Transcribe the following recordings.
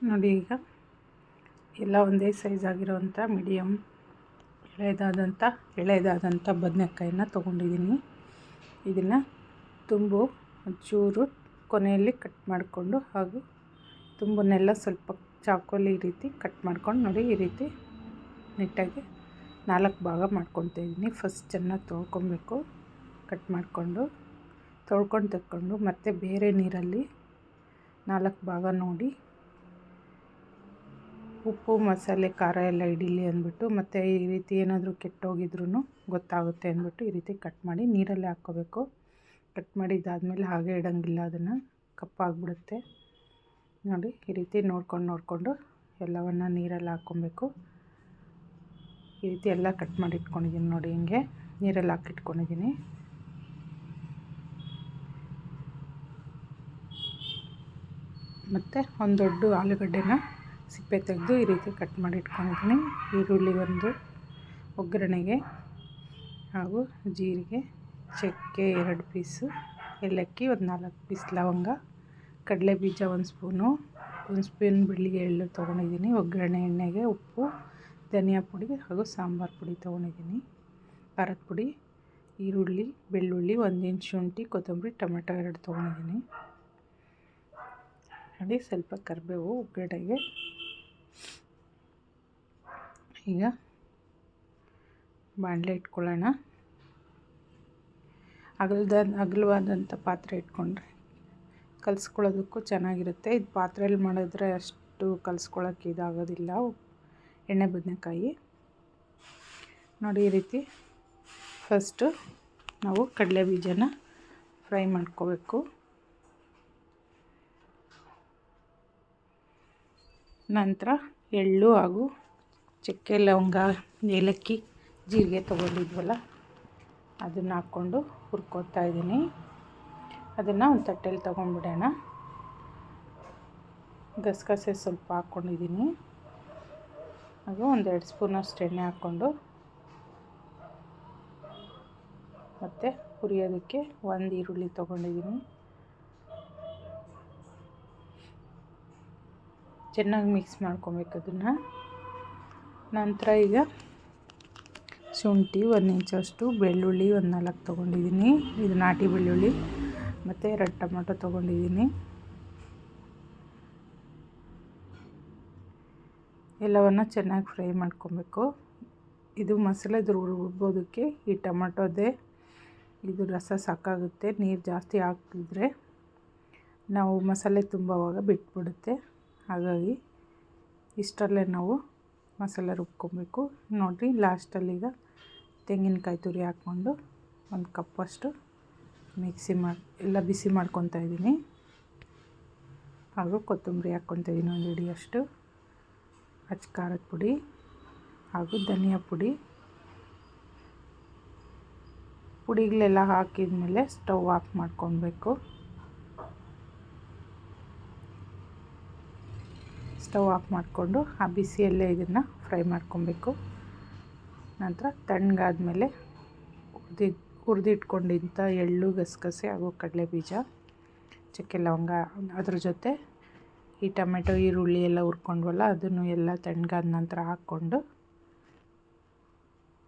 ನೋಡಿ ಈಗ. ಎಲ್ಲ ಒಂದೇ ಸೈಜ್ ಆಗಿರೋವಂಥ ಮೀಡಿಯಮ್ ಎಳೆದಾದಂಥ ಎಳೆದಾದಂಥ ಬದನೆಕಾಯಿನ ತೊಗೊಂಡಿದ್ದೀನಿ ಇದನ್ನು ತುಂಬು ಚೂರು ಕೊನೆಯಲ್ಲಿ ಕಟ್ ಮಾಡಿಕೊಂಡು ಹಾಗೂ ತುಂಬನ್ನೆಲ್ಲ ಸ್ವಲ್ಪ ಚಾಕೋಲಿ ಈ ರೀತಿ ಕಟ್ ಮಾಡ್ಕೊಂಡು ನೋಡಿ ಈ ರೀತಿ ನೀಟಾಗಿ ನಾಲ್ಕು ಭಾಗ ಮಾಡ್ಕೊತಾ ಫಸ್ಟ್ ಚೆನ್ನಾಗಿ ತೊಳ್ಕೊಬೇಕು ಕಟ್ ಮಾಡಿಕೊಂಡು, ತೊಳ್ಕೊಂಡು ತಕ್ಕೊಂಡು ಮತ್ತು ಬೇರೆ ನೀರಲ್ಲಿ ನಾಲ್ಕು ಭಾಗ ನೋಡಿ ಉಪ್ಪು, ಮಸಾಲೆ, ಖಾರ ಎಲ್ಲ ಹಿಡೀಲಿ ಅಂದ್ಬಿಟ್ಟು, ಮತ್ತು ಈ ರೀತಿ ಏನಾದರೂ ಕೆಟ್ಟೋಗಿದ್ರೂ ಗೊತ್ತಾಗುತ್ತೆ ಅಂದ್ಬಿಟ್ಟು ಈ ರೀತಿ ಕಟ್ ಮಾಡಿ ನೀರಲ್ಲೇ ಹಾಕ್ಕೋಬೇಕು. ಕಟ್ ಮಾಡಿದ್ದಾದಮೇಲೆ ಹಾಗೆ ಇಡೋಂಗಿಲ್ಲ ಅದನ್ನು, ಕಪ್ಪಾಗ್ಬಿಡುತ್ತೆ. ನೋಡಿ, ಈ ರೀತಿ ನೋಡ್ಕೊಂಡು ನೋಡಿಕೊಂಡು ಎಲ್ಲವನ್ನು ನೀರಲ್ಲಿ ಹಾಕ್ಕೊಬೇಕು. ಈ ರೀತಿ ಎಲ್ಲ ಕಟ್ ಮಾಡಿ ಇಟ್ಕೊಂಡಿದ್ದೀನಿ ನೋಡಿ ಹಿಂಗೆ, ನೀರಲ್ಲಿ ಹಾಕಿಟ್ಕೊಂಡಿದ್ದೀನಿ ಮತ್ತು ಒಂದು ದೊಡ್ಡ ಆಲೂಗಡ್ಡೆನ ಸಿಪ್ಪೆ ತೆಗೆದು ಈ ರೀತಿ ಕಟ್ ಮಾಡಿ ಇಟ್ಕೊಂಡಿದ್ದೀನಿ. ಈರುಳ್ಳಿ ಒಂದು ಒಗ್ಗರಣೆಗೆ ಹಾಗೂ ಜೀರಿಗೆ, ಚಕ್ಕೆ ಎರಡು ಪೀಸು, ಏಲಕ್ಕಿ ಒಂದು ನಾಲ್ಕು ಪೀಸ್ ಲವಂಗ ಕಡಲೆ ಬೀಜ ಒಂದು ಸ್ಪೂನು, ಒಂದು ಸ್ಪೂನ್ ಬೆಳ್ಳಿಗೆ ಎಳ್ಳು ತೊಗೊಂಡಿದ್ದೀನಿ, ಒಗ್ಗರಣೆ ಎಣ್ಣೆಗೆ ಉಪ್ಪು, ಧನಿಯಾ ಪುಡಿ ಹಾಗೂ ಸಾಂಬಾರು ಪುಡಿ ತೊಗೊಂಡಿದ್ದೀನಿ. ಖಾರದ ಪುಡಿ, ಈರುಳ್ಳಿ, ಬೆಳ್ಳುಳ್ಳಿ, ಒಂದು ಇಂಚು ಶುಂಠಿ, ಕೊತ್ತಂಬರಿ, ಟೊಮೆಟೊ ಎರಡು ತೊಗೊಂಡಿದ್ದೀನಿ. ನೋಡಿ, ಸ್ವಲ್ಪ ಕರಿಬೇವು ಒಗ್ಗರಣೆಗೆ ಈಗ ಬಾಣಲೆ ಇಟ್ಕೊಳ್ಳೋಣ. ಅಗಲದ, ಅಗಲವಾದಂಥ ಪಾತ್ರೆ ಇಟ್ಕೊಂಡ್ರೆ ಕಲಿಸ್ಕೊಳ್ಳೋದಕ್ಕೂ ಚೆನ್ನಾಗಿರುತ್ತೆ. ಇದು ಪಾತ್ರೆಯಲ್ಲಿ ಮಾಡಿದ್ರೆ ಅಷ್ಟು ಕಲಿಸ್ಕೊಳ್ಳೋಕ್ಕೆ ಇದಾಗೋದಿಲ್ಲ. ಎಣ್ಣೆ, ಬದನೆಕಾಯಿ. ನೋಡಿ ಈ ರೀತಿ ಫಸ್ಟು ನಾವು ಕಡಲೆ ಬೀಜನ ಫ್ರೈ ಮಾಡ್ಕೋಬೇಕು. ನಂತರ ಎಳ್ಳು ಹಾಗೂ ಚಕ್ಕೆ ಲವಂಗ, ಏಲಕ್ಕಿ, ಜೀರಿಗೆ ತೊಗೊಂಡಿದ್ವಲ್ಲ, ಅದನ್ನು ಹಾಕ್ಕೊಂಡು ಹುರ್ಕೋತಾ ಇದ್ದೀನಿ. ಅದನ್ನು ಒಂದು ತಟ್ಟೆಯಲ್ಲಿ ತೊಗೊಂಡ್ಬಿಡೋಣ. ಗಸಗಸೆ ಸ್ವಲ್ಪ ಹಾಕ್ಕೊಂಡಿದ್ದೀನಿ. ಹಾಗೂ ಒಂದೆರಡು ಸ್ಪೂನಷ್ಟು ಎಣ್ಣೆ ಹಾಕ್ಕೊಂಡು. ಮತ್ತು ಹುರಿಯೋದಕ್ಕೆ ಒಂದು ಈರುಳ್ಳಿ ತೊಗೊಂಡಿದ್ದೀನಿ. ಚೆನ್ನಾಗಿ ಮಿಕ್ಸ್ ಮಾಡ್ಕೊಬೇಕು ಅದನ್ನು. ನಂತರ ಈಗ ಶುಂಠಿ ಒಂದು ಇಂಚಷ್ಟು, ಬೆಳ್ಳುಳ್ಳಿ ಒಂದು ನಾಲ್ಕು ತೊಗೊಂಡಿದ್ದೀನಿ. ಇದು ನಾಟಿ ಬೆಳ್ಳುಳ್ಳಿ, ಮತ್ತು ಎರಡು ಟೊಮೊಟೊ ತೊಗೊಂಡಿದ್ದೀನಿ. ಎಲ್ಲವನ್ನು ಚೆನ್ನಾಗಿ ಫ್ರೈ ಮಾಡ್ಕೊಬೇಕು. ಇದು ಮಸಾಲೆ ರುಬ್ಬೋದಕ್ಕೆ ಈ ಟೊಮೊಟೊದೇ, ಇದು ರಸ ಸಾಕಾಗುತ್ತೆ. ನೀರು ಜಾಸ್ತಿ ಹಾಕಿದ್ರೆ ನಾವು ಮಸಾಲೆ ತುಂಬುವಾಗ ಬಿಟ್ಬಿಡುತ್ತೆ. ಹಾಗಾಗಿ ಇಷ್ಟರಲ್ಲೇ ನಾವು ಮಸಾಲೆ ರುಬ್ಕೊಬೇಕು. ನೋಡಿರಿ ಲಾಸ್ಟಲ್ಲಿ ಈಗ ತೆಂಗಿನಕಾಯಿ ತುರಿ ಹಾಕ್ಕೊಂಡು ಒಂದು ಕಪ್ಪಷ್ಟು ಮಿಕ್ಸಿ ಮಾಡಿ, ಎಲ್ಲ ಬಿಸಿ ಮಾಡ್ಕೊತಾ ಇದ್ದೀನಿ. ಹಾಗೂ ಕೊತ್ತಂಬರಿ ಹಾಕ್ಕೊತಾ ಇದ್ದೀನಿ, ಒಂದು ಹಿಡಿಯಷ್ಟು ಅಚ್ಚ ಖಾರದ ಪುಡಿ ಹಾಗೂ ಧನಿಯಾ ಪುಡಿ. ಪುಡಿಗಳೆಲ್ಲ ಹಾಕಿದ ಮೇಲೆ ಸ್ಟವ್ ಆಫ್ ಮಾಡ್ಕೊಳ್ಬೇಕು ಸ್ಟವ್ ಆಫ್ ಮಾಡಿಕೊಂಡು ಆ ಬಿಸಿಯಲ್ಲೇ ಇದನ್ನು ಫ್ರೈ ಮಾಡ್ಕೊಬೇಕು. ನಂತರ ತಣ್ಣಗಾದ್ಮೇಲೆ ಹುರಿದಿ, ಹುರಿದಿಟ್ಕೊಂಡಿದ್ದ ಎಳ್ಳು ಗಸಗಸೆ ಹಾಗೂ ಕಡಲೆ ಬೀಜ ಚಕ್ಕೆ ಲವಂಗ ಅದ್ರ ಜೊತೆ ಈ ಟೊಮೆಟೊ, ಈರುಳ್ಳಿ ಎಲ್ಲ ಹುರ್ಕೊಂಡ್ವಲ್ಲ ಅದನ್ನು ಎಲ್ಲ ತಣ್ಣಗಾದ ನಂತರ ಹಾಕ್ಕೊಂಡು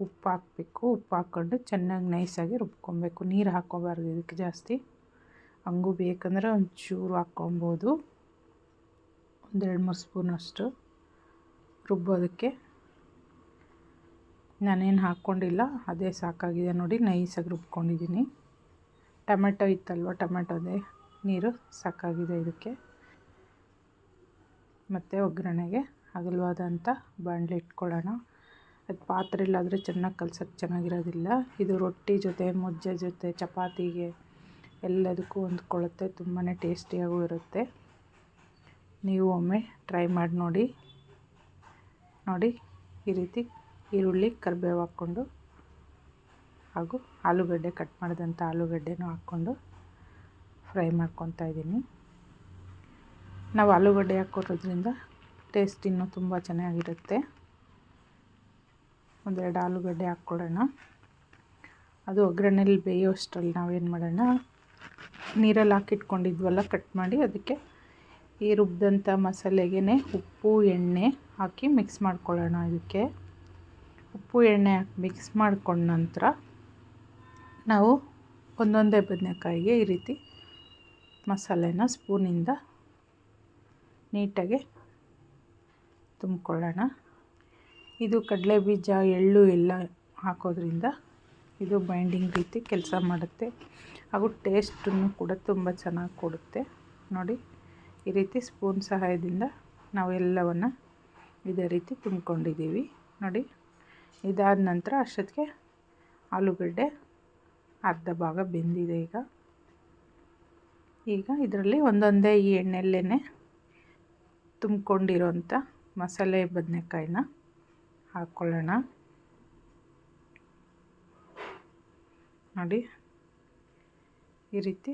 ಉಪ್ಪು ಹಾಕಬೇಕು. ಉಪ್ಪು ಹಾಕ್ಕೊಂಡು ಚೆನ್ನಾಗಿ ನೈಸಾಗಿ ರುಬ್ಕೊಬೇಕು. ನೀರು ಹಾಕ್ಕೋಬಾರ್ದು ಇದಕ್ಕೆ ಜಾಸ್ತಿ. ಹಂಗೂ ಬೇಕಂದ್ರೆ ಒಂಚೂರು ಹಾಕ್ಕೊಬೋದು. ಒಂದೆರಡು ಮೂರು ಸ್ಪೂನಷ್ಟು ರುಬ್ಬೋದಕ್ಕೆ ನಾನೇನು ಹಾಕ್ಕೊಂಡಿಲ್ಲ, ಅದೇ ಸಾಕಾಗಿದೆ ನೋಡಿ, ನೈಸಾಗಿ ರುಬ್ಕೊಂಡಿದ್ದೀನಿ. ಟೊಮೆಟೊ ಇತ್ತಲ್ವ, ಟೊಮೆಟೊದೇ ನೀರು ಸಾಕಾಗಿದೆ ಇದಕ್ಕೆ. ಮತ್ತು ಒಗ್ಗರಣೆಗೆ ಅಗಲವಾದಂಥ ಬಾಣಲೆ ಇಟ್ಕೊಳ್ಳೋಣ. ಅದು ಪಾತ್ರೆ ಇಲ್ಲಾದರೆ ಚೆನ್ನಾಗಿ ಕಲ್ಸೋಕ್ಕೆ ಚೆನ್ನಾಗಿರೋದಿಲ್ಲ. ಇದು ರೊಟ್ಟಿ ಜೊತೆ ಮುಜ್ಜೆ ಜೊತೆ, ಚಪಾತಿಗೆ ಎಲ್ಲದಕ್ಕೂ ಹೊಂದ್ಕೊಳ್ಳುತ್ತೆ ತುಂಬಾ ಟೇಸ್ಟಿಯಾಗೂ ಇರುತ್ತೆ. ನೀವು ಒಮ್ಮೆ ಟ್ರೈ ಮಾಡಿ ನೋಡಿ. ನೋಡಿ, ಈ ರೀತಿ ಈರುಳ್ಳಿ, ಕರಿಬೇವು ಹಾಕ್ಕೊಂಡು ಹಾಗೂ ಆಲೂಗಡ್ಡೆ ಕಟ್ ಮಾಡಿದಂಥ ಆಲೂಗಡ್ಡೆನೂ ಹಾಕ್ಕೊಂಡು ಫ್ರೈ ಮಾಡ್ಕೊತಾ ಇದ್ದೀನಿ. ನಾವು ಆಲೂಗಡ್ಡೆ ಹಾಕ್ಕೊಡೋದ್ರಿಂದ ಟೇಸ್ಟ್ ಇನ್ನೂ ತುಂಬ ಚೆನ್ನಾಗಿರುತ್ತೆ. ಒಂದೆರಡು ಆಲೂಗಡ್ಡೆ ಹಾಕ್ಕೊಳ್ಳೋಣ ಅದು ಒಗ್ಗರಣೆಲಿ ಬೇಯೋಷ್ಟರಲ್ಲಿ ನಾವೇನು ಮಾಡೋಣ? ನೀರಲ್ಲಿ ಹಾಕಿಟ್ಕೊಂಡಿದ್ವಲ್ಲ ಕಟ್ ಮಾಡಿ ಅದಕ್ಕೆ ಈ ರುಬ್ಬಿದಂಥ ಮಸಾಲೆಗೆ ಉಪ್ಪು, ಎಣ್ಣೆ ಹಾಕಿ ಮಿಕ್ಸ್ ಮಾಡ್ಕೊಳ್ಳೋಣ ಇದಕ್ಕೆ. ಉಪ್ಪು, ಎಣ್ಣೆ ಹಾಕಿ ಮಿಕ್ಸ್ ಮಾಡ್ಕೊಂಡ ನಂತರ ನಾವು ಒಂದೊಂದೇ ಬದನೆಕಾಯಿಗೆ ಈ ರೀತಿ ಮಸಾಲೆನ ಸ್ಪೂನಿಂದ ನೀಟಾಗಿ ತುಂಬಿಕೊಳ್ಳೋಣ. ಇದು ಕಡಲೆ ಬೀಜ ಎಳ್ಳು ಎಲ್ಲ ಹಾಕೋದ್ರಿಂದ ಇದು ಬೈಂಡಿಂಗ್ ರೀತಿ ಕೆಲಸ ಮಾಡುತ್ತೆ. ಹಾಗೂ ಟೇಸ್ಟನ್ನು ಕೂಡ ತುಂಬ ಚೆನ್ನಾಗಿ ಕೊಡುತ್ತೆ. ನೋಡಿ. ಈ ರೀತಿ ಸ್ಪೂನ್ ಸಹಾಯದಿಂದ ನಾವು ಎಲ್ಲವನ್ನು ಇದೇ ರೀತಿ ತುಂಬ್ಕೊಂಡಿದ್ದೀವಿ. ನೋಡಿ, ಇದಾದ ನಂತರ ಅಷ್ಟೊತ್ತಿಗೆ ಆಲೂಗಡ್ಡೆ ಅರ್ಧ ಭಾಗ ಬೆಂದಿದೆ ಈಗ. ಈಗ ಇದರಲ್ಲಿ ಒಂದೊಂದೇ ಈ ಎಣ್ಣೆಲ್ಲೇ ತುಂಬಿಕೊಂಡಿರೋಂಥ ಮಸಾಲೆ ಬದನೆಕಾಯಿನ ಹಾಕ್ಕೊಳ್ಳೋಣ ನೋಡಿ, ಈ ರೀತಿ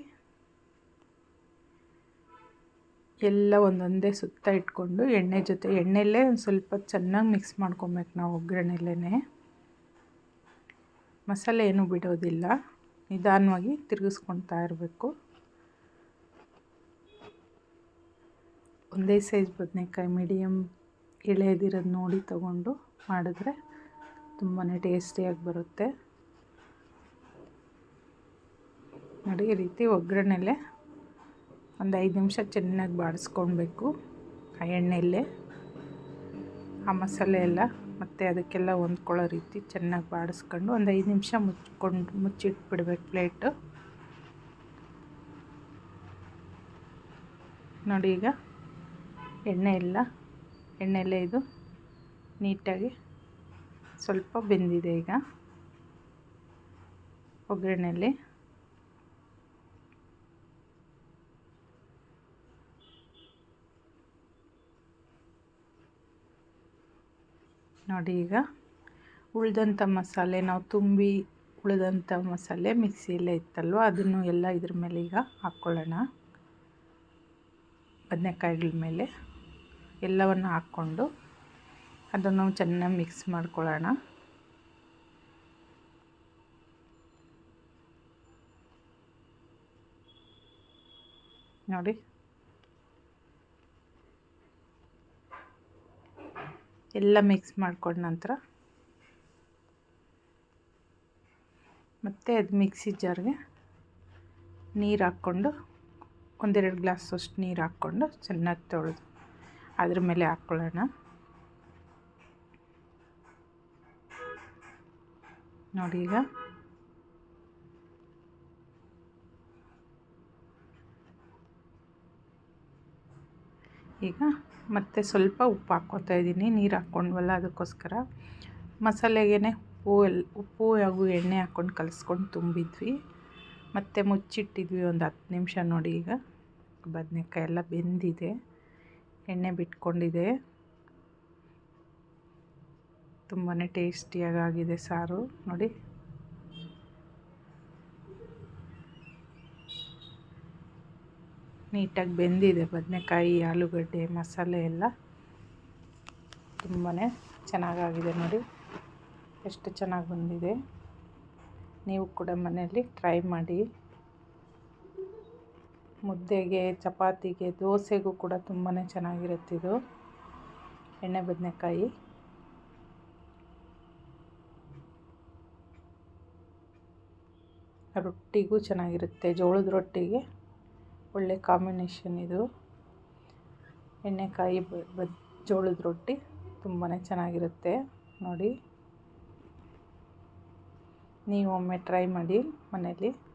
ಎಲ್ಲ ಒಂದೊಂದೇ ಸುತ್ತ ಇಟ್ಕೊಂಡು ಎಣ್ಣೆ ಜೊತೆ, ಎಣ್ಣೆಲ್ಲೇ ಒಂದು ಸ್ವಲ್ಪ ಚೆನ್ನಾಗಿ ಮಿಕ್ಸ್ ಮಾಡ್ಕೊಬೇಕು ನಾವು ಒಗ್ಗರಣೆಲ್ಲೇ ಮಸಾಲೆ ಏನು ಬಿಡೋದಿಲ್ಲ, ನಿಧಾನವಾಗಿ ತಿರುಗಿಸ್ಕೊತಾ ಇರಬೇಕು. ಒಂದೇ ಸೈಜ್ ಬದನೆಕಾಯಿ ಮೀಡಿಯಮ್ ಎಳೆದಿರೋದು ನೋಡಿ ತಗೊಂಡು ಮಾಡಿದ್ರೆ ತುಂಬಾ ಟೇಸ್ಟಿಯಾಗಿ ಬರುತ್ತೆ. ನೋಡಿ ರೀತಿ ಒಗ್ಗರಣೆಲೆ ಒಂದು ಐದು ನಿಮಿಷ ಚೆನ್ನಾಗಿ ಬಾಡಿಸ್ಕೊಳ್ಬೇಕು. ಆ ಎಣ್ಣೆಯಲ್ಲೇ, ಆ ಮಸಾಲೆ ಎಲ್ಲ, ಮತ್ತು ಅದಕ್ಕೆಲ್ಲ ಹೊಂದ್ಕೊಳ್ಳೋ ರೀತಿ ಚೆನ್ನಾಗಿ ಬಾಡಿಸ್ಕೊಂಡು ಒಂದು ಐದು ನಿಮಿಷ ಮುಚ್ಕೊಂಡು, ಮುಚ್ಚಿಟ್ಬಿಡ್ಬೇಕು ಪ್ಲೇಟು. ನೋಡಿ ಈಗ, ಎಣ್ಣೆ ಎಲ್ಲ ಎಣ್ಣೆಲ್ಲೇ ಇದು ನೀಟಾಗಿ ಸ್ವಲ್ಪ ಬೆಂದಿದೆ ಈಗ. ಒಗ್ಗರಣೆಯಲ್ಲಿ ನೋಡಿ ಈಗ. ಉಳಿದಂಥ ಮಸಾಲೆ ನಾವು ತುಂಬಿ ಉಳಿದಂಥ ಮಸಾಲೆ ಮಿಕ್ಸಿಯಲ್ಲೇ ಇತ್ತಲ್ವ? ಅದನ್ನು ಎಲ್ಲ ಇದ್ರ ಮೇಲೆ ಈಗ ಹಾಕ್ಕೊಳ್ಳೋಣ. ಬದನೆಕಾಯಿಗಳ ಮೇಲೆ ಎಲ್ಲವನ್ನು ಹಾಕ್ಕೊಂಡು ಅದನ್ನು ಚೆನ್ನಾಗಿ ಮಿಕ್ಸ್ ಮಾಡ್ಕೊಳ್ಳೋಣ. ನೋಡಿ ಎಲ್ಲ ಮಿಕ್ಸ್ ಮಾಡ್ಕೊಂಡ ನಂತರ ಮತ್ತು ಅದು ಮಿಕ್ಸಿ ಜಾರ್ಗೆ ನೀರು ಹಾಕ್ಕೊಂಡು ಒಂದೆರಡು ಗ್ಲಾಸ್ ಅಷ್ಟು ನೀರು ಹಾಕ್ಕೊಂಡು ಚೆನ್ನಾಗಿ ತೊಳೆದು ಅದ್ರ ಮೇಲೆ ಹಾಕ್ಕೊಳ್ಳೋಣ ನೋಡಿ ಈಗ. ಈಗ ಮತ್ತು ಸ್ವಲ್ಪ ಉಪ್ಪು ಹಾಕ್ಕೊತಾ ಇದ್ದೀನಿ. ನೀರು ಹಾಕ್ಕೊಂಡ್ವಲ್ಲ ಅದಕ್ಕೋಸ್ಕರ. ಮಸಾಲೆಗೆ ಉಪ್ಪು ಎಲ್, ಉಪ್ಪು ಹಾಗೂ ಎಣ್ಣೆ ಹಾಕ್ಕೊಂಡು ಕಲಿಸ್ಕೊಂಡು ತುಂಬಿದ್ವಿ. ಮತ್ತು ಮುಚ್ಚಿಟ್ಟಿದ್ವಿ ಒಂದು ಹತ್ತು ನಿಮಿಷ ನೋಡಿ ಈಗ. ಬದನೆಕಾಯಿ ಎಲ್ಲ ಬೆಂದಿದೆ. ಎಣ್ಣೆ ಬಿಟ್ಕೊಂಡಿದೆ. ತುಂಬಾ ಟೇಸ್ಟಿಯಾಗಿ ಆಗಿದೆ ಸಾರು. ನೋಡಿ. ನೀಟಾಗಿ ಬೆಂದಿದೆ ಬದನೆಕಾಯಿ, ಆಲೂಗಡ್ಡೆ, ಮಸಾಲೆ ಎಲ್ಲ. ತುಂಬಾ ಚೆನ್ನಾಗಾಗಿದೆ ನೋಡಿ. ಎಷ್ಟು ಚೆನ್ನಾಗಿ ಬಂದಿದೆ. ನೀವು ಕೂಡ ಮನೆಯಲ್ಲಿ ಟ್ರೈ ಮಾಡಿ. ಮುದ್ದೆಗೆ, ಚಪಾತಿಗೆ, ದೋಸೆಗೂ ಕೂಡ ತುಂಬಾ ಚೆನ್ನಾಗಿರುತ್ತಿದು ಎಣ್ಣೆ ಬದನೆಕಾಯಿ. ರೊಟ್ಟಿಗೂ ಚೆನ್ನಾಗಿರುತ್ತೆ ಜೋಳದ ರೊಟ್ಟಿಗೆ. ಒಳ್ಳೆ ಕಾಂಬಿನೇಷನ್ ಇದು. ಎಣ್ಣೆಕಾಯಿ ಜೋಳದ ರೊಟ್ಟಿ ತುಂಬಾ ಚೆನ್ನಾಗಿರುತ್ತೆ. ನೋಡಿ. ನೀವು ಒಮ್ಮೆ ಟ್ರೈ ಮಾಡಿ ಮನೇಲಿ